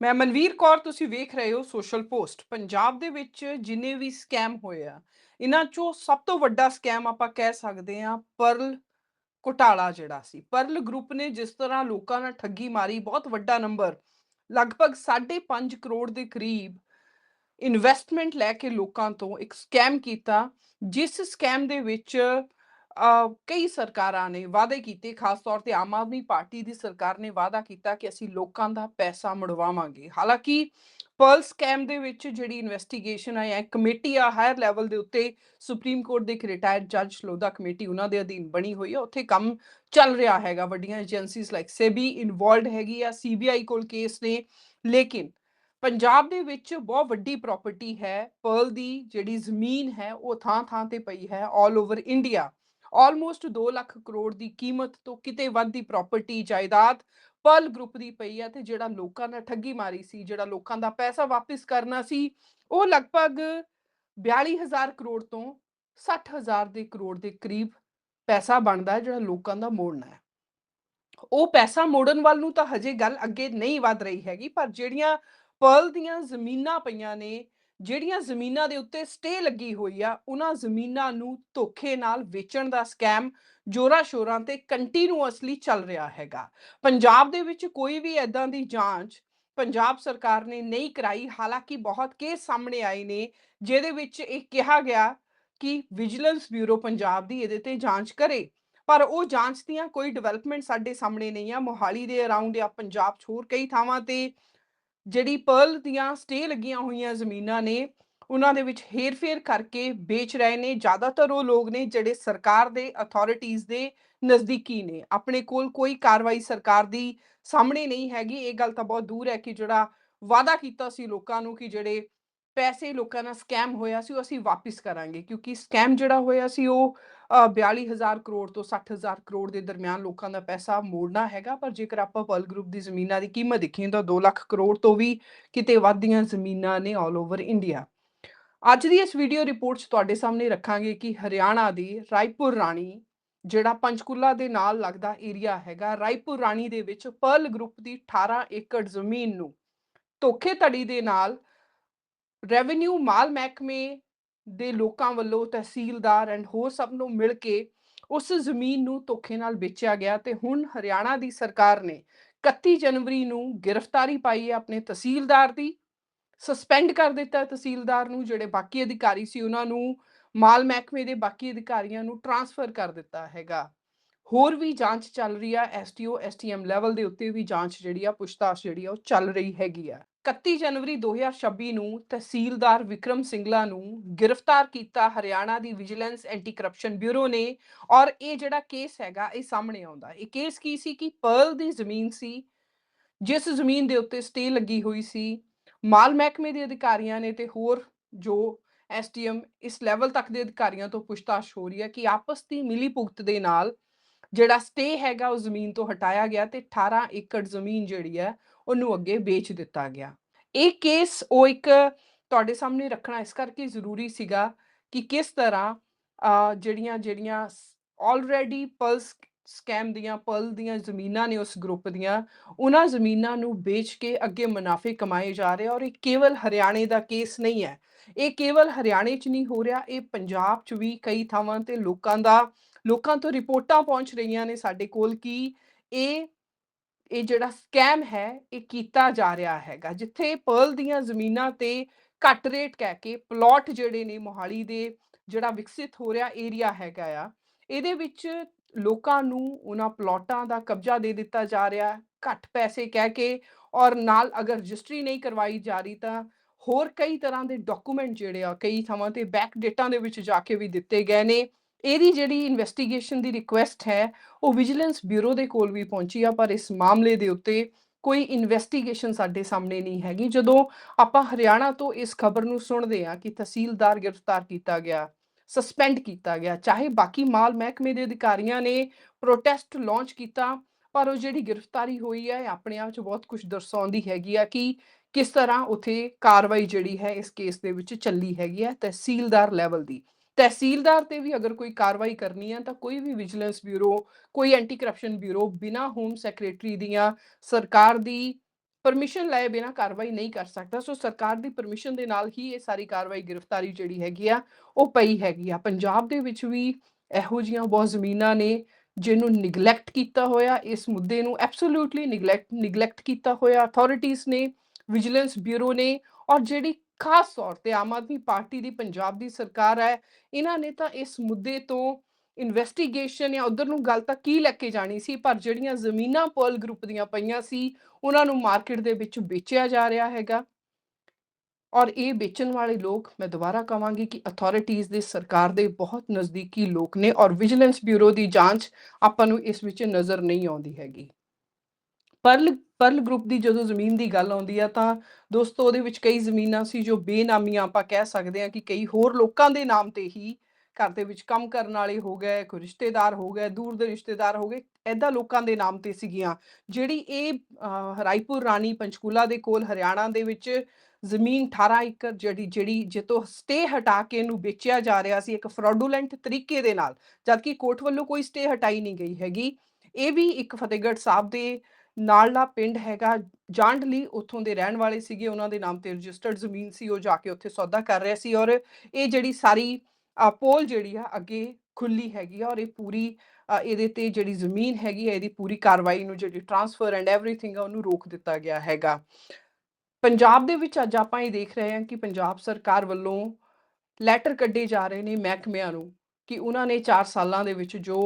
ਮੈਂ ਮਨਵੀਰ ਕੌਰ, ਤੁਸੀਂ ਵੇਖ ਰਹੇ ਹੋ ਸੋਸ਼ਲ ਪੋਸਟ ਪੰਜਾਬ ਦੇ ਵਿੱਚ ਜਿੰਨੇ ਵੀ ਸਕੈਮ ਹੋਏ ਆ, ਇਹਨਾਂ ਚੋਂ ਸਭ ਤੋਂ ਵੱਡਾ ਸਕੈਮ ਆਪਾਂ ਕਹਿ ਸਕਦੇ ਆ ਪਰਲ ਘੁਟਾਲਾ ਜਿਹੜਾ ਸੀ। ਪਰਲ ਗਰੁੱਪ ਨੇ ਜਿਸ ਤਰ੍ਹਾਂ ਲੋਕਾਂ ਨਾਲ ਠੱਗੀ ਮਾਰੀ, ਬਹੁਤ ਵੱਡਾ ਨੰਬਰ ਲਗਭਗ 5.5 ਕਰੋੜ ਦੇ ਕਰੀਬ ਇਨਵੈਸਟਮੈਂਟ ਲੈ ਕੇ ਲੋਕਾਂ ਤੋਂ ਇੱਕ ਸਕੈਮ ਕੀਤਾ, ਜਿਸ ਸਕੈਮ ਦੇ ਵਿੱਚ ਕਈ ਸਰਕਾਰਾਂ ਨੇ ਵਾਅਦੇ ਕੀਤੇ, ਖਾਸ ਤੌਰ ਤੇ ਆਮ ਆਦਮੀ ਪਾਰਟੀ ਦੀ ਸਰਕਾਰ ਨੇ ਵਾਅਦਾ ਕੀਤਾ ਕਿ ਅਸੀਂ ਲੋਕਾਂ ਦਾ ਪੈਸਾ ਮੁੜਵਾਵਾਂਗੇ। ਹਾਲਾਂਕਿ ਪਰਲ ਸਕੈਮ ਦੇ ਵਿੱਚ ਜਿਹੜੀ ਇਨਵੈਸਟੀਗੇਸ਼ਨ ਹੈ ਇੱਕ ਕਮੇਟੀ ਆ ਹਾਇਰ ਲੈਵਲ ਦੇ ਉੱਤੇ ਸੁਪਰੀਮ ਕੋਰਟ ਦੇ ਇੱਕ ਰਿਟਾਇਰਡ ਜੱਜ ਲੋਧਾ ਕਮੇਟੀ ਉਹਨਾਂ ਦੇ ਅਧੀਨ ਬਣੀ ਹੋਈ ਹੈ ਉੱਥੇ ਕੰਮ ਚੱਲ ਰਿਹਾ ਹੈਗਾ। ਵੱਡੀਆਂ ਏਜੰਸੀਜ਼ ਲਾਈਕ ਸੇਬੀ ਇਨਵੋਲਡ ਹੈਗੀ ਆ। ਸੀਬੀਆਈ ਕੋਲ ਕੇਸ ਨੇ। ਲੇਕਿਨ ਪੰਜਾਬ ਦੇ ਵਿੱਚ ਬਹੁਤ ਵੱਡੀ ਪ੍ਰਾਪਰਟੀ ਹੈ। ਪਰਲ ਦੀ ਜਿਹੜੀ ਜ਼ਮੀਨ ਹੈ, ਉਹ ਥਾਂ ਥਾਂ ਤੇ ਪਈ ਹੈ 올 over India almost 2 lakh crore ਦੀ ਕੀਮਤ ਤੋਂ ਕਿਤੇ ਵੱਧ ਦੀ ਪ੍ਰਾਪਰਟੀ ਜਾਇਦਾਦ ਪਰਲ ਗਰੁੱਪ ਦੀ ਪਈ ਹੈ ਤੇ ਜਿਹੜਾ ਲੋਕਾਂ ਨਾਲ ਠੱਗੀ ਮਾਰੀ ਸੀ, ਜਿਹੜਾ ਲੋਕਾਂ ਦਾ ਪੈਸਾ ਵਾਪਸ ਕਰਨਾ ਸੀ, ਉਹ ਲਗਭਗ 42000 ਕਰੋੜ ਤੋਂ 60000 ਦੇ ਕਰੋੜ ਦੇ ਕਰੀਬ ਪੈਸਾ ਬਣਦਾ ਹੈ, ਜਿਹੜਾ ਲੋਕਾਂ ਦਾ ਮੋੜਨਾ ਹੈ। ਉਹ ਪੈਸਾ ਮੋੜਨ ਵੱਲ ਨੂੰ ਤਾਂ ਹਜੇ ਗੱਲ ਅੱਗੇ ਨਹੀਂ ਵਧ ਰਹੀ ਹੈਗੀ, ਪਰ ਜਿਹੜੀਆਂ ਪਰਲ ਦੀਆਂ ਜ਼ਮੀਨਾਂ ਪਈਆਂ ਨੇ ਜਿਹੜੀਆਂ ਜ਼ਮੀਨਾਂ ਦੇ ਉੱਤੇ ਸਟੇ ਲੱਗੀ ਹੋਈ ਆ, ਉਹਨਾਂ ਜ਼ਮੀਨਾਂ ਨੂੰ ਧੋਖੇ ਨਾਲ ਵੇਚਣ ਦਾ ਸਕੈਮ ਜੋਰਾ ਸ਼ੋਰਾਂ ਤੇ ਕੰਟੀਨਿਊਅਸਲੀ ਚੱਲ ਰਿਹਾ ਹੈਗਾ। ਪੰਜਾਬ ਦੇ ਵਿੱਚ ਕੋਈ ਵੀ ਐਦਾਂ ਦੀ ਜਾਂਚ ਪੰਜਾਬ ਸਰਕਾਰ ਨੇ ਨਹੀਂ ਕਰਾਈ, ਹਾਲਾਂਕਿ ਬਹੁਤ ਕੇਸ ਸਾਹਮਣੇ ਆਏ ਨੇ, ਜਿਹਦੇ ਵਿੱਚ ਇਹ ਕਿਹਾ ਗਿਆ ਕਿ ਵਿਜੀਲੈਂਸ ਬਿਊਰੋ ਪੰਜਾਬ ਦੀ ਇਹਦੇ ਤੇ ਜਾਂਚ ਕਰੇ। ਪਰ ਉਹ ਜਾਂਚ ਦੀਆਂ ਕੋਈ ਡਿਵੈਲਪਮੈਂਟ ਸਾਡੇ ਸਾਹਮਣੇ ਨਹੀਂ ਆ, ਮੋਹਾਲੀ ਦੇ ਅਰਾਊਂਡ ਜਾਂ ਪੰਜਾਬ 'ਚ ਹੋਰ ਕਈ ਥਾਵਾਂ ਤੇ ਜਿਹੜੀ ਪਰਲ ਦੀਆਂ ਸਟੇ ਲੱਗੀਆਂ ਹੋਈਆਂ ਜ਼ਮੀਨਾਂ ਨੇ, ਉਹਨਾਂ ਦੇ ਵਿੱਚ ਹੇਰ-ਫੇਰ ਕਰਕੇ ਵੇਚ ਰਹੇ ਨੇ, ਜ਼ਿਆਦਾਤਰ ਉਹ ਲੋਕ ਨੇ ਜਿਹੜੇ ਸਰਕਾਰ ਦੇ ਅਥਾਰਟੀਆਂ ਦੇ ਨਜ਼ਦੀਕੀ ਨੇ। ਆਪਣੇ ਕੋਲ ਕੋਈ ਕਾਰਵਾਈ ਸਰਕਾਰ ਦੀ ਸਾਹਮਣੇ ਨਹੀਂ ਹੈਗੀ। ਇਹ ਗੱਲ ਤਾਂ ਬਹੁਤ ਦੂਰ ਹੈ ਕਿ ਜਿਹੜਾ ਵਾਅਦਾ ਕੀਤਾ ਸੀ ਲੋਕਾਂ ਨੂੰ ਕਿ ਜਿਹੜੇ ਪੈਸੇ ਲੋਕਾਂ ਨਾਲ ਸਕੈਮ ਹੋਇਆ ਸੀ ਉਹ ਅਸੀਂ ਵਾਪਿਸ ਕਰਾਂਗੇ ਕਿਉਂਕਿ ਸਕੈਮ ਜਿਹੜਾ ਹੋਇਆ ਸੀ ਉਹ ਅ, 42000 ਕਰੋੜ ਤੋਂ 60000 ਕਰੋੜ ਦੇ ਦਰਮਿਆਨ ਲੋਕਾਂ ਦਾ ਪੈਸਾ ਮੋੜਨਾ ਹੈਗਾ ਪਰ ਜੇਕਰ ਆਪਾਂ ਪਲ ਗਰੁੱਪ ਦੀ ਜ਼ਮੀਨਾਂ ਦੀ ਕੀਮਤ ਦੇਖੀਏ ਤਾਂ 2 ਲੱਖ ਕਰੋੜ ਤੋਂ ਵੀ ਕਿਤੇ ਵੱਧ ਦੀਆਂ ਜ਼ਮੀਨਾਂ ਨੇ ਆਲ ਓਵਰ ਇੰਡੀਆ ਅੱਜ ਦੀ ਇਸ ਵੀਡੀਓ ਰਿਪੋਰਟ 'ਚ ਤੁਹਾਡੇ ਸਾਹਮਣੇ ਰੱਖਾਂਗੇ ਕਿ ਹਰਿਆਣਾ ਦੀ ਰਾਏਪੁਰ ਰਾਣੀ ਜਿਹੜਾ ਪੰਚਕੂਲਾ ਦੇ ਨਾਲ ਲੱਗਦਾ ਏਰੀਆ ਹੈਗਾ ਰਾਏਪੁਰ ਰਾਣੀ ਦੇ ਵਿੱਚ ਪਰਲ ਗਰੁੱਪ ਦੀ 18 ਏਕੜ ਜ਼ਮੀਨ ਨੂੰ ਧੋਖੇ ਧੜੀ ਦੇ ਨਾਲ ਰੈਵਨਿਊ ਮਾਲ ਮਹਿਕਮੇ ਦੇ ਲੋਕਾਂ ਵੱਲੋਂ ਤਹਿਸੀਲਦਾਰ ਐਂਡ ਹੋਰ ਸਭ ਨੂੰ ਮਿਲ ਕੇ ਉਸ ਜ਼ਮੀਨ ਨੂੰ ਧੋਖੇ ਨਾਲ ਵੇਚਿਆ ਗਿਆ ਤੇ ਹੁਣ ਹਰਿਆਣਾ ਦੀ ਸਰਕਾਰ ਨੇ 31 ਜਨਵਰੀ ਨੂੰ ਗ੍ਰਿਫਤਾਰੀ ਪਾਈ ਹੈ ਆਪਣੇ ਤਹਿਸੀਲਦਾਰ ਦੀ ਸਸਪੈਂਡ ਕਰ ਦਿੱਤਾ ਤਹਿਸੀਲਦਾਰ ਨੂੰ, ਜਿਹੜੇ ਬਾਕੀ ਅਧਿਕਾਰੀ ਸੀ ਉਹਨਾਂ ਨੂੰ, ਮਾਲ ਮਹਿਕਮੇ ਦੇ ਬਾਕੀ ਅਧਿਕਾਰੀਆਂ ਨੂੰ ਟਰਾਂਸਫਰ ਕਰ ਦਿੱਤਾ ਹੈਗਾ। ਹੋਰ ਵੀ ਜਾਂਚ ਚੱਲ ਰਹੀ ਆ ਐਸਟੀਓ ਐਸਟੀਐਮ ਲੈਵਲ ਦੇ ਉੱਤੇ ਵੀ ਜਾਂਚ ਜਿਹੜੀ ਆ, ਪੁੱਛਤਾਛ ਜਿਹੜੀ ਆ, ਉਹ ਚੱਲ ਰਹੀ ਹੈਗੀ ਆ। 31 ਜਨਵਰੀ 2026 ਨੂੰ ਤਹਿਸੀਲਦਾਰ ਵਿਕਰਮ ਸਿੰਗਲਾ ਨੂੰ ਗ੍ਰਿਫਤਾਰ ਕੀਤਾ ਹਰਿਆਣਾ ਦੀ ਵਿਜੀਲੈਂਸ ਐਂਟੀ ਕਰਪਸ਼ਨ ਬਿਊਰੋ ਨੇ ਔਰ ਇਹ ਜਿਹੜਾ ਕੇਸ ਹੈਗਾ, ਇਹ ਸਾਹਮਣੇ ਆਉਂਦਾ। ਇਹ ਕੇਸ ਕੀ ਸੀ ਕਿ ਪਰਲ ਦੀ ਜ਼ਮੀਨ ਸੀ, ਜਿਸ ਜ਼ਮੀਨ ਦੇ ਉੱਤੇ ਸਟੇ ਲੱਗੀ ਹੋਈ ਸੀ, ਮਾਲ ਮਹਿਕਮੇ ਦੇ ਅਧਿਕਾਰੀਆਂ ਨੇ ਤੇ ਹੋਰ ਜੋ ਐਸਟੀਐਮ ਇਸ ਲੈਵਲ ਤੱਕ ਦੇ ਅਧਿਕਾਰੀਆਂ ਤੋਂ ਪੁੱਛਤਾਛ ਹੋ ਰਹੀ ਹੈ ਕਿ ਆਪਸ ਦੀ ਮਿਲੀ ਭੁਗਤ ਦੇ ਨਾਲ ਜਿਹੜਾ ਸਟੇ ਹੈਗਾ ਉਹ ਜ਼ਮੀਨ ਤੋਂ ਹਟਾਇਆ ਗਿਆ ਤੇ 18 ਏਕੜ ਜ਼ਮੀਨ ਜਿਹੜੀ ਹੈ ਉਹਨੂੰ ਅੱਗੇ ਵੇਚ ਦਿੱਤਾ ਗਿਆ। ਇਹ ਕੇਸ ਉਹ ਇੱਕ ਤੁਹਾਡੇ ਸਾਹਮਣੇ ਰੱਖਣਾ ਇਸ ਕਰਕੇ ਜ਼ਰੂਰੀ ਸੀਗਾ ਕਿ ਕਿਸ ਤਰ੍ਹਾਂ ਜਿਹੜੀਆਂ ਜਿਹੜੀਆਂ ਆਲਰੇਡੀ ਪਲਸ ਸਕੈਮ ਦੀਆਂ, ਪਲ ਦੀਆਂ ਜ਼ਮੀਨਾਂ ਨੇ ਉਸ ਗਰੁੱਪ ਦੀਆਂ, ਉਹਨਾਂ ਜ਼ਮੀਨਾਂ ਨੂੰ ਵੇਚ ਕੇ ਅੱਗੇ ਮੁਨਾਫੇ ਕਮਾਏ ਜਾ ਰਹੇ ਔਰ ਇਹ ਕੇਵਲ ਹਰਿਆਣੇ ਦਾ ਕੇਸ ਨਹੀਂ ਹੈ। ਇਹ ਕੇਵਲ ਹਰਿਆਣੇ 'ਚ ਨਹੀਂ ਹੋ ਰਿਹਾ, ਇਹ ਪੰਜਾਬ 'ਚ ਵੀ ਕਈ ਥਾਵਾਂ ਤੇ ਲੋਕਾਂ ਦਾ ਲੋਕਾਂ ਤੋਂ ਰਿਪੋਰਟਾਂ ਪਹੁੰਚ ਰਹੀਆਂ ਨੇ ਸਾਡੇ ਕੋਲ ਕਿ ਇਹ ਇਹ ਜਿਹੜਾ ਸਕੈਮ ਹੈ, ਇਹ ਕੀਤਾ ਜਾ ਰਿਹਾ ਹੈਗਾ। ਜਿੱਥੇ ਪਰਲ ਦੀਆਂ ਜ਼ਮੀਨਾਂ ਤੇ ਘੱਟ ਰੇਟ ਕਹਿ ਕੇ ਪਲਾਟ ਜਿਹੜੇ ਨੇ ਮੋਹਾਲੀ ਦੇ ਜਿਹੜਾ ਵਿਕਸਿਤ ਹੋ ਰਿਹਾ ਏਰੀਆ ਹੈਗਾ ਆ, ਇਹਦੇ ਵਿੱਚ ਲੋਕਾਂ ਨੂੰ ਉਹਨਾਂ ਪਲਾਟਾਂ ਦਾ ਕਬਜ਼ਾ ਦੇ ਦਿੱਤਾ ਜਾ ਰਿਹਾ, ਘੱਟ ਪੈਸੇ ਕਹਿ ਕੇ ਔਰ ਨਾਲ ਅਗਰ ਰਜਿਸਟਰੀ ਨਹੀਂ ਕਰਵਾਈ ਜਾ ਰਹੀ ਤਾਂ ਹੋਰ ਕਈ ਤਰ੍ਹਾਂ ਦੇ ਡਾਕੂਮੈਂਟ ਜਿਹੜੇ ਆ, ਕਈ ਥਾਵਾਂ ਤੇ ਬੈਕ ਡੇਟਾ ਦੇ ਵਿੱਚ ਜਾ ਕੇ ਵੀ ਦਿੱਤੇ ਗਏ ਨੇ। ਇਹਦੀ ਜਿਹੜੀ ਇਨਵੈਸਟੀਗੇਸ਼ਨ ਦੀ ਰਿਕੁਐਸਟ ਹੈ, ਉਹ ਵਿਜੀਲੈਂਸ ਬਿਊਰੋ ਦੇ ਕੋਲ ਵੀ ਪਹੁੰਚੀ ਆ, ਪਰ ਇਸ ਮਾਮਲੇ ਦੇ ਉੱਤੇ ਕੋਈ ਇਨਵੈਸਟੀਗੇਸ਼ਨ ਸਾਡੇ ਸਾਹਮਣੇ ਨਹੀਂ ਹੈਗੀ। ਜਦੋਂ ਆਪਾਂ ਹਰਿਆਣਾ ਤੋਂ ਇਸ ਖਬਰ ਨੂੰ ਸੁਣਦੇ ਆ ਕਿ ਤਹਿਸੀਲਦਾਰ ਗ੍ਰਿਫਤਾਰ ਕੀਤਾ ਗਿਆ ਸਸਪੈਂਡ ਕੀਤਾ ਗਿਆ, ਚਾਹੇ ਬਾਕੀ ਮਾਲ ਮਹਿਕਮੇ ਦੇ ਅਧਿਕਾਰੀਆਂ ਨੇ ਪ੍ਰੋਟੈਸਟ ਲਾਂਚ ਕੀਤਾ, ਪਰ ਉਹ ਜਿਹੜੀ ਗ੍ਰਿਫਤਾਰੀ ਹੋਈ ਹੈ ਆਪਣੇ ਆਪ 'ਚ ਬਹੁਤ ਕੁਝ ਦਰਸਾਉਂਦੀ ਹੈਗੀ ਆ ਕਿ ਕਿਸ ਤਰ੍ਹਾਂ ਉਥੇ ਕਾਰਵਾਈ ਜਿਹੜੀ ਹੈ, ਇਸ ਕੇਸ ਦੇ ਵਿੱਚ ਚੱਲੀ ਹੈਗੀ ਹੈ ਤਹਿਸੀਲਦਾਰ ਲੈਵਲ ਦੀ। ਤਹਿਸੀਲਦਾਰ ਤੇ ਵੀ ਅਗਰ ਕੋਈ ਕਾਰਵਾਈ ਕਰਨੀ ਹੈ ਤਾਂ ਕੋਈ ਵੀ ਵਿਜੀਲੈਂਸ ਬਿਊਰੋ, ਕੋਈ ਐਂਟੀ ਕਰਪਸ਼ਨ ਬਿਊਰੋ ਬਿਨਾ ਹੋਮ ਸੈਕਟਰੀ ਦੀਆਂ ਸਰਕਾਰ ਦੀ ਪਰਮਿਸ਼ਨ ਲਏ ਬਿਨਾਂ ਕਾਰਵਾਈ ਨਹੀਂ ਕਰ ਸਕਦਾ। ਸੋ ਸਰਕਾਰ ਦੀ ਪਰਮਿਸ਼ਨ ਦੇ ਨਾਲ ਹੀ ਇਹ ਸਾਰੀ ਕਾਰਵਾਈ ਗ੍ਰਿਫਤਾਰੀ ਜਿਹੜੀ ਹੈਗੀ ਆ, ਉਹ ਪਈ ਹੈਗੀ ਆ। ਪੰਜਾਬ ਦੇ ਵਿੱਚ ਵੀ ਇਹੋ ਜੀਆਂ ਬਹੁਤ ਜ਼ਮੀਨਾਂ ਨੇ ਜਿਹਨੂੰ ਨਿਗਲੈਕਟ ਕੀਤਾ ਹੋਇਆ, ਇਸ ਮੁੱਦੇ ਨੂੰ ਐਬਸੋਲੂਟਲੀ ਨਿਗਲੈਕਟ ਨਿਗਲੈਕਟ ਕੀਤਾ ਹੋਇਆ। ਅਥਾਰਟੀਆਂ ਨੇ, ਵਿਜੀਲੈਂਸ ਬਿਊਰੋ ਨੇ ਔਰ ਜਿਹੜੀ ਖਾਸ ਤੌਰ ਤੇ ਆਮ ਆਦਮੀ ਪਾਰਟੀ ਦੀ ਪੰਜਾਬ ਦੀ ਸਰਕਾਰ ਹੈ, ਇਹਨਾਂ ਨੇ ਤਾਂ ਇਸ ਮੁੱਦੇ ਤੋਂ ਇਨਵੈਸਟੀਗੇਸ਼ਨ ਜਾਂ ਉਧਰ ਨੂੰ ਗੱਲ ਤਾਂ ਕੀ ਲੈ ਕੇ ਜਾਣੀ ਸੀ, ਪਰ ਜਿਹੜੀਆਂ ਜ਼ਮੀਨਾਂ ਪਰਲ ਗਰੁੱਪ ਦੀਆਂ ਪਈਆਂ ਸੀ, ਉਹਨਾਂ ਨੂੰ ਮਾਰਕੀਟ ਦੇ ਵਿੱਚ ਵੇਚਿਆ ਜਾ ਰਿਹਾ ਹੈਗਾ। ਔਰ ਇਹ ਵੇਚਣ ਵਾਲੇ ਲੋਕ, ਮੈਂ ਦੁਬਾਰਾ ਕਹਾਂਗੀ ਕਿ ਅਥਾਰਟੀਆਂ ਦੇ ਸਰਕਾਰ ਦੇ ਬਹੁਤ ਨਜ਼ਦੀਕੀ ਲੋਕ ਨੇ ਔਰ ਵਿਜੀਲੈਂਸ ਬਿਊਰੋ ਦੀ ਜਾਂਚ ਆਪਾਂ ਨੂੰ ਇਸ ਵਿੱਚ ਨਜ਼ਰ ਨਹੀਂ ਆਉਂਦੀ ਹੈਗੀ। ਪਰਲ ਪਰਲ ਗਰੁੱਪ ਦੀ ਜਦੋਂ ਜ਼ਮੀਨ ਦੀ ਗੱਲ ਆਉਂਦੀ ਆ ਤਾਂ ਦੋਸਤੋ ਉਹਦੇ ਵਿੱਚ ਕਈ ਜ਼ਮੀਨਾਂ ਸੀ ਜੋ ਬੇਨਾਮੀਆਂ ਆਪਾਂ ਕਹਿ ਸਕਦੇ ਹਾਂ ਕਿ ਕਈ ਹੋਰ ਲੋਕਾਂ ਦੇ ਨਾਮ ਤੇ ਹੀ ਘਰ ਦੇ ਵਿੱਚ ਕੰਮ ਕਰਨ ਵਾਲੇ ਹੋ ਗਏ ਕੋਈ ਰਿਸ਼ਤੇਦਾਰ ਹੋ ਗਏ ਦੂਰ ਦੇ ਰਿਸ਼ਤੇਦਾਰ ਹੋ ਗਏ ਐਦਾਂ ਲੋਕਾਂ ਦੇ ਨਾਮ ਤੇ ਸੀਗੀਆਂ। ਜਿਹੜੀ ਇਹ ਅਹ, ਰਾਣੀ ਪੰਚਕੂਲਾ ਦੇ ਕੋਲ ਹਰਿਆਣਾ ਦੇ ਵਿੱਚ ਜ਼ਮੀਨ 18 ਏਕੜ ਜਿਹੜੀ ਜਿਹੜੀ ਜਿੱਤੋਂ ਸਟੇ ਹਟਾ ਕੇ ਇਹਨੂੰ ਵੇਚਿਆ ਜਾ ਰਿਹਾ ਸੀ ਇੱਕ ਫਰਾਡੂਲੈਂਟ ਤਰੀਕੇ ਦੇ ਨਾਲ ਜਦਕਿ ਕੋਰਟ ਵੱਲੋਂ ਕੋਈ ਸਟੇ ਹਟਾਈ ਨਹੀਂ ਗਈ ਹੈਗੀ। ਇਹ ਵੀ ਇੱਕ ਫਤਿਹਗੜ੍ਹ ਸਾਹਿਬ ਦੇ ਨਾਲਲਾ ਪਿੰਡ ਹੈਗਾ ਜਾਂਡਲੀ, ਉੱਥੋਂ ਦੇ ਰਹਿਣ ਵਾਲੇ ਸੀਗੇ, ਉਹਨਾਂ ਦੇ ਨਾਮ ਤੇ ਰਜਿਸਟਰਡ ਜ਼ਮੀਨ ਸੀ, ਉਹ ਜਾ ਕੇ ਉੱਥੇ ਸੌਦਾ ਕਰ ਰਿਹਾ ਸੀ ਔਰ ਇਹ ਜਿਹੜੀ ਸਾਰੀ ਪੋਲ ਜਿਹੜੀ ਆ, ਅੱਗੇ ਖੁੱਲੀ ਹੈਗੀ ਆ ਔਰ ਇਹ ਪੂਰੀ ਇਹਦੇ ਤੇ ਜਿਹੜੀ ਜ਼ਮੀਨ ਹੈਗੀ ਹੈ ਇਹਦੀ ਪੂਰੀ ਕਾਰਵਾਈ ਨੂੰ ਜਿਹੜੀ ਟਰਾਂਸਫਰ ਐਂਡ ਐਵਰੀਥਿੰਗ ਆ, ਉਹਨੂੰ ਰੋਕ ਦਿੱਤਾ ਗਿਆ ਹੈਗਾ। ਪੰਜਾਬ ਦੇ ਵਿੱਚ ਅੱਜ ਆਪਾਂ ਇਹ ਦੇਖ ਰਹੇ ਹਾਂ ਕਿ ਪੰਜਾਬ ਸਰਕਾਰ ਵੱਲੋਂ ਲੈਟਰ ਕੱਢੇ ਜਾ ਰਹੇ ਨੇ ਮਹਿਕਮਿਆਂ ਨੂੰ ਕਿ ਉਹਨਾਂ ਨੇ 4 ਸਾਲਾਂ ਦੇ ਵਿੱਚ ਜੋ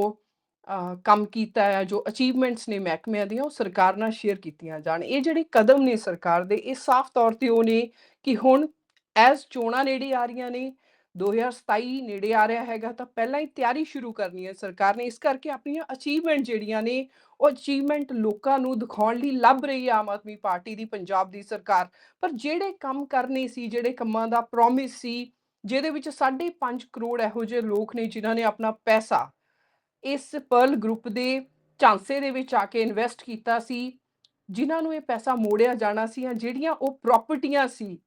ਕੰਮ ਕੀਤਾ ਹੈ, ਜੋ ਅਚੀਵਮੈਂਟਸ ਨੇ ਮਹਿਕਮਿਆਂ ਦੀਆਂ, ਉਹ ਸਰਕਾਰ ਨਾਲ ਸ਼ੇਅਰ ਕੀਤੀਆਂ ਜਾਣ। ਇਹ ਜਿਹੜੇ ਕਦਮ ਨੇ ਸਰਕਾਰ ਦੇ, ਇਹ ਸਾਫ਼ ਤੌਰ ਤੇ ਉਹ ਨੇ ਕਿ ਹੁਣ ਐਸ ਚੋਣਾਂ ਨੇੜੇ ਆ ਰਹੀਆਂ ਨੇ 2027 ਨੇੜੇ ਆ ਰਿਹਾ ਹੈਗਾ, ਤਾਂ ਪਹਿਲਾਂ ਹੀ ਤਿਆਰੀ ਸ਼ੁਰੂ ਕਰਨੀ ਹੈ ਸਰਕਾਰ ਨੇ। ਇਸ ਕਰਕੇ ਆਪਣੀਆਂ ਅਚੀਵਮੈਂਟ ਜਿਹੜੀਆਂ ਨੇ, ਉਹ ਅਚੀਵਮੈਂਟ ਲੋਕਾਂ ਨੂੰ ਦਿਖਾਉਣ ਲਈ ਲੱਭ ਰਹੀ ਹੈ ਆਮ ਆਦਮੀ ਪਾਰਟੀ ਦੀ, ਪੰਜਾਬ ਦੀ ਸਰਕਾਰ। ਪਰ ਜਿਹੜੇ ਕੰਮ ਕਰਨੇ ਸੀ, ਜਿਹੜੇ ਕੰਮਾਂ ਦਾ ਪ੍ਰੋਮਿਸ ਸੀ, ਜਿਹਦੇ ਵਿੱਚ 5.5 ਕਰੋੜ ਇਹੋ ਜਿਹੇ ਲੋਕ ਨੇ, ਜਿਨ੍ਹਾਂ ਨੇ ਆਪਣਾ ਪੈਸਾ ਇਸ ਪਰਲ ਗਰੁੱਪ ਦੇ ਝਾਂਸੇ ਦੇ ਵਿੱਚ ਆ ਕੇ ਇਨਵੈਸਟ ਕੀਤਾ ਸੀ, ਜਿਨ੍ਹਾਂ ਨੂੰ ਇਹ ਪੈਸਾ ਮੋੜਿਆ ਜਾਣਾ ਸੀ ਜਾਂ ਜਿਹੜੀਆਂ ਉਹ ਪ੍ਰਾਪਰਟੀਆਂ ਸੀ,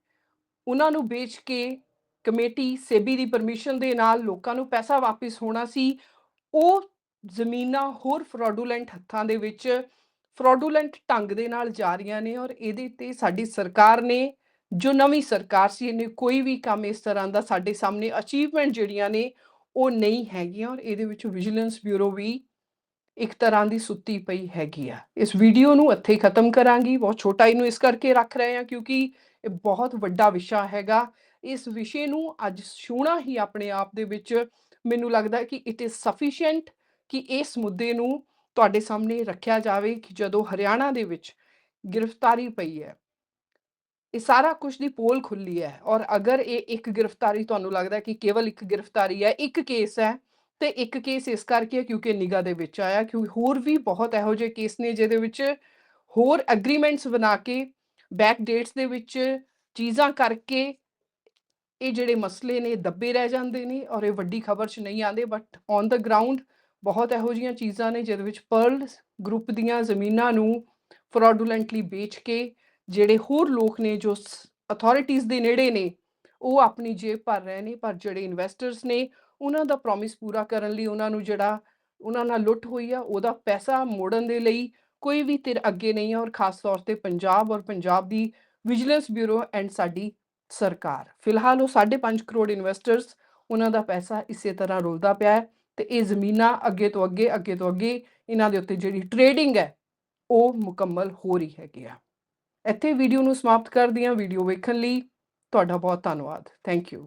ਉਹਨਾਂ ਨੂੰ ਵੇਚ ਕੇ ਕਮੇਟੀ ਸੇਬੀ ਦੀ ਪਰਮਿਸ਼ਨ ਦੇ ਨਾਲ ਲੋਕਾਂ ਨੂੰ ਪੈਸਾ ਵਾਪਸ ਹੋਣਾ ਸੀ। ਉਹ ਜ਼ਮੀਨਾਂ ਹੋਰ ਫਰਾਡੂਲੈਂਟ ਹੱਥਾਂ ਦੇ ਵਿੱਚ ਫਰਾਡੂਲੈਂਟ ਢੰਗ ਦੇ ਨਾਲ ਜਾ ਰਹੀਆਂ ਨੇ ਔਰ ਇਹਦੇ ਤੇ ਸਾਡੀ ਸਰਕਾਰ ਨੇ, ਜੋ ਨਵੀਂ ਸਰਕਾਰ ਸੀ, ਇਹਨੇ ਕੋਈ ਵੀ ਕੰਮ ਇਸ ਤਰ੍ਹਾਂ ਦਾ ਸਾਡੇ ਸਾਹਮਣੇ ਅਚੀਵਮੈਂਟ ਜਿਹੜੀਆਂ ਨੇ ਉਹ ਨਹੀਂ ਹੈਗੀਆਂ ਔਰ ਇਹਦੇ ਵਿੱਚ ਵਿਜੀਲੈਂਸ ਬਿਊਰੋ ਵੀ ਇੱਕ ਤਰ੍ਹਾਂ ਦੀ ਸੁੱਤੀ ਪਈ ਹੈਗੀ ਆ। ਇਸ ਵੀਡੀਓ ਨੂੰ ਇੱਥੇ ਹੀ ਖਤਮ ਕਰਾਂਗੀ। ਬਹੁਤ ਛੋਟਾ ਇਹਨੂੰ ਇਸ ਕਰਕੇ ਰੱਖ ਰਹੇ ਹਾਂ ਕਿਉਂਕਿ ਇਹ ਬਹੁਤ ਵੱਡਾ ਵਿਸ਼ਾ ਹੈਗਾ। ਇਸ ਵਿਸ਼ੇ ਨੂੰ ਅੱਜ ਛੂਣਾ ਹੀ ਆਪਣੇ ਆਪ ਦੇ ਵਿੱਚ ਮੈਨੂੰ ਲੱਗਦਾ ਕਿ ਇਟ ਇਜ਼ ਸਫੀਸ਼ੀਐਂਟ ਕਿ ਇਸ ਮੁੱਦੇ ਨੂੰ ਤੁਹਾਡੇ ਸਾਹਮਣੇ ਰੱਖਿਆ ਜਾਵੇ ਕਿ ਜਦੋਂ ਹਰਿਆਣਾ ਦੇ ਵਿੱਚ ਗ੍ਰਿਫਤਾਰੀ ਪਈ ਹੈ ਇਹ ਸਾਰਾ ਕੁਝ ਦੀ ਪੋਲ ਖੁੱਲੀ ਹੈ ਔਰ ਅਗਰ ਇਹ ਇੱਕ ਗ੍ਰਿਫਤਾਰੀ ਤੁਹਾਨੂੰ ਲੱਗਦਾ ਕਿ ਕੇਵਲ ਇੱਕ ਗ੍ਰਿਫਤਾਰੀ ਹੈ, ਇੱਕ ਕੇਸ ਹੈ, ਤੇ ਇੱਕ ਕੇਸ ਇਸ ਕਰਕੇ ਹੈ ਕਿਉਂਕਿ ਨਿਗਾਹ ਦੇ ਵਿੱਚ ਆਇਆ, ਕਿਉਂਕਿ ਹੋਰ ਵੀ ਬਹੁਤ ਇਹੋ ਜਿਹੇ ਕੇਸ ਨੇ ਜਿਹਦੇ ਵਿੱਚ ਹੋਰ ਐਗਰੀਮੈਂਟਸ ਬਣਾ ਕੇ ਬੈਕ ਡੇਟਸ ਦੇ ਵਿੱਚ ਚੀਜ਼ਾਂ ਕਰਕੇ ਇਹ ਜਿਹੜੇ ਮਸਲੇ ਨੇ ਦੱਬੇ ਰਹਿ ਜਾਂਦੇ ਨੇ ਔਰ ਇਹ ਵੱਡੀ ਖਬਰ 'ਚ ਨਹੀਂ ਆਉਂਦੇ ਬਟ ਔਨ ਦਾ ਗਰਾਊਂਡ ਬਹੁਤ ਇਹੋ ਜਿਹੀਆਂ ਚੀਜ਼ਾਂ ਨੇ ਜਿਹਦੇ ਵਿੱਚ ਪਰਲ ਗਰੁੱਪ ਦੀਆਂ ਜ਼ਮੀਨਾਂ ਨੂੰ ਫਰਾਡੂਲੈਂਟਲੀ ਵੇਚ ਕੇ ਜਿਹੜੇ ਹੋਰ ਲੋਕ ਨੇ ਜੋ ਅਥਾਰਟੀਆਂ ਦੇ ਨੇੜੇ ਨੇ, ਉਹ ਆਪਣੀ ਜੇਬ ਭਰ ਰਹੇ ਨੇ, ਪਰ ਜਿਹੜੇ ਇਨਵੈਸਟਰਸ ਨੇ, ਉਹਨਾਂ ਦਾ ਪ੍ਰੋਮਿਸ ਪੂਰਾ ਕਰਨ ਲਈ ਉਹਨਾਂ ਨੂੰ ਜਿਹੜਾ, ਉਹਨਾਂ ਨਾਲ ਲੁੱਟ ਹੋਈ ਆ, ਉਹਦਾ ਪੈਸਾ ਮੋੜਨ ਦੇ ਲਈ ਕੋਈ ਵੀ ਧਿਰ ਅੱਗੇ ਨਹੀਂ ਹੈ ਔਰ ਖਾਸ ਤੌਰ ਤੇ ਪੰਜਾਬ ਔਰ ਪੰਜਾਬ ਦੀ ਵਿਜੀਲੈਂਸ ਬਿਊਰੋ ਐਂਡ ਸਾਡੀ ਸਰਕਾਰ। ਫਿਲਹਾਲ ਉਹ 5.5 ਕਰੋੜ ਇਨਵੈਸਟਰਸ ਉਹਨਾਂ ਦਾ ਪੈਸਾ ਇਸੇ ਤਰ੍ਹਾਂ ਰੁਲਦਾ ਪਿਆ ਹੈ ਤੇ ਇਹ ਜ਼ਮੀਨਾਂ ਅੱਗੇ ਤੋਂ ਅੱਗੇ ਅੱਗੇ ਤੋਂ ਅੱਗੇ, ਇਹਨਾਂ ਦੇ ਉੱਤੇ ਜਿਹੜੀ ਟ੍ਰੇਡਿੰਗ ਹੈ, ਉਹ ਮੁਕੰਮਲ ਹੋ ਰਹੀ ਹੈਗੀ ਆ। ਇੱਥੇ ਵੀਡੀਓ ਨੂੰ ਸਮਾਪਤ ਕਰਦੀ ਹਾਂ ਵੀਡੀਓ ਵੇਖਣ ਲਈ। ਤੁਹਾਡਾ ਬਹੁਤ ਧੰਨਵਾਦ। Thank you